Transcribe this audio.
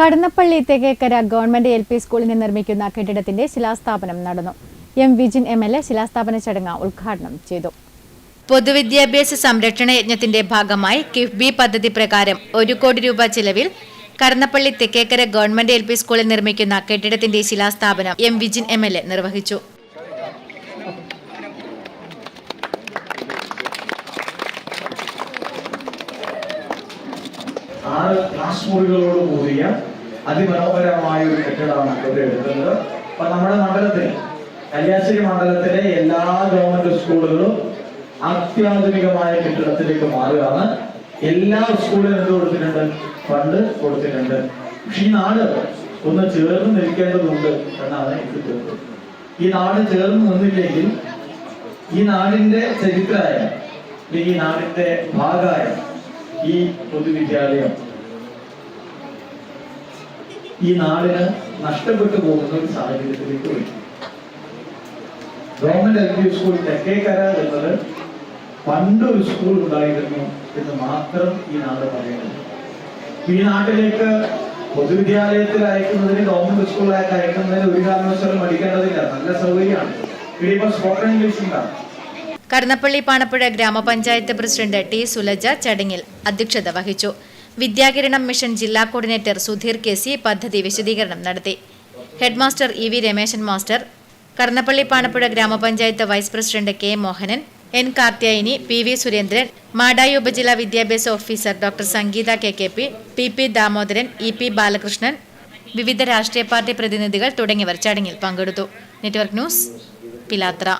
Kadannappalli Thekkekkara government L P സ്കൂളിന് നിർമ്മിക്കുന്ന കെട്ടിടത്തിന്റെ ശിലാസ്ഥാപനം നടന്നു. M Vijin M L A ശിലാസ്ഥാപന ചടങ്ങ് ഉദ്ഘാടനം ചെയ്തു. പൊതുവിദ്യാഭ്യാസ സംരക്ഷണ യജ്ഞത്തിന്റെ ഭാഗമായി കിഫ്ബി പദ്ധതി പ്രകാരം ഒരു കോടി രൂപ ചിലവിൽ കടന്നപ്പള്ളി തെക്കേക്കര ഗവൺമെന്റ് എൽ സ്കൂളിൽ നിർമ്മിക്കുന്ന കെട്ടിടത്തിന്റെ ശിലാസ്ഥാപനം എം വിജിൻ എ നിർവഹിച്ചു. ആറ് ക്ലാസ് മുറികളോട് കൂടിയ അതിമനോഹരമായ ഒരു കെട്ടിടമാണ് ഇവിടെ എടുക്കുന്നത്. അപ്പൊ നമ്മുടെ മണ്ഡലത്തിൽ കല്യാശ്ശേരി മണ്ഡലത്തിലെ എല്ലാ ഗവൺമെന്റ് സ്കൂളുകളും അത്യാധുനികമായ കെട്ടിടത്തിലേക്ക് മാറുകയാണ്. എല്ലാ സ്കൂളിലും എന്ത് കൊടുത്തിട്ടുണ്ട്? ഫണ്ട് കൊടുത്തിട്ടുണ്ട്. പക്ഷെ ഈ നാട് ഒന്ന് ചേർന്ന് നിൽക്കേണ്ടതുണ്ട് എന്നാണ് എനിക്ക് തോന്നുന്നത്. ഈ നാട് ചേർന്ന് നിന്നില്ലെങ്കിൽ ഈ നാടിന്റെ ചരിത്രമായ ഈ നാടിന്റെ ഭാഗമായ ഈ പൊതുവിദ്യാലയം. ഈ നാടിന് നഷ്ടപ്പെട്ടു പോകുന്ന ഒരു സാഹചര്യത്തിലേക്ക് വരും government L P school Thekkekkara എന്നത് പണ്ടൊരു സ്കൂൾ ഉണ്ടായിരുന്നു എന്ന് മാത്രം ഈ നാട് പറയുന്നത്. ഈ നാട്ടിലേക്ക് പൊതുവിദ്യാലയത്തിൽ അയക്കുന്നതിന് ഗവൺമെന്റ് സ്കൂളിലേക്ക് അയക്കുന്നതിന് ഒരു കാരണവശാലും മടിക്കേണ്ടതില്ല നല്ല സൗകര്യമാണ്. ഇനിയിപ്പോ സ്പോക്കൺ ഇംഗ്ലീഷ് ഉണ്ടാകും കടന്നപ്പള്ളി പാണപ്പുഴ ഗ്രാമപഞ്ചായത്ത് പ്രസിഡന്റ് ടി സുലജ ചടങ്ങിൽ അധ്യക്ഷത വഹിച്ചു. വിദ്യാകിരണം മിഷൻ ജില്ലാ കോർഡിനേറ്റർ സുധീർ കെ സി പദ്ധതി വിശദീകരണം നടത്തി. Headmaster E V Rameshan master Karnappalli Panappuzha ഗ്രാമപഞ്ചായത്ത് vice president K Mohanan N Karthyayani P V Surendran Madayi ഉപജില്ലാ വിദ്യാഭ്യാസ officer doctor Sangeetha K K P P P Damodaran E P Balakrishnan വിവിധ രാഷ്ട്രീയ party പ്രതിനിധികൾ തുടങ്ങിയവർ ചടങ്ങിൽ പങ്കെടുത്തു. Network news Pilathara.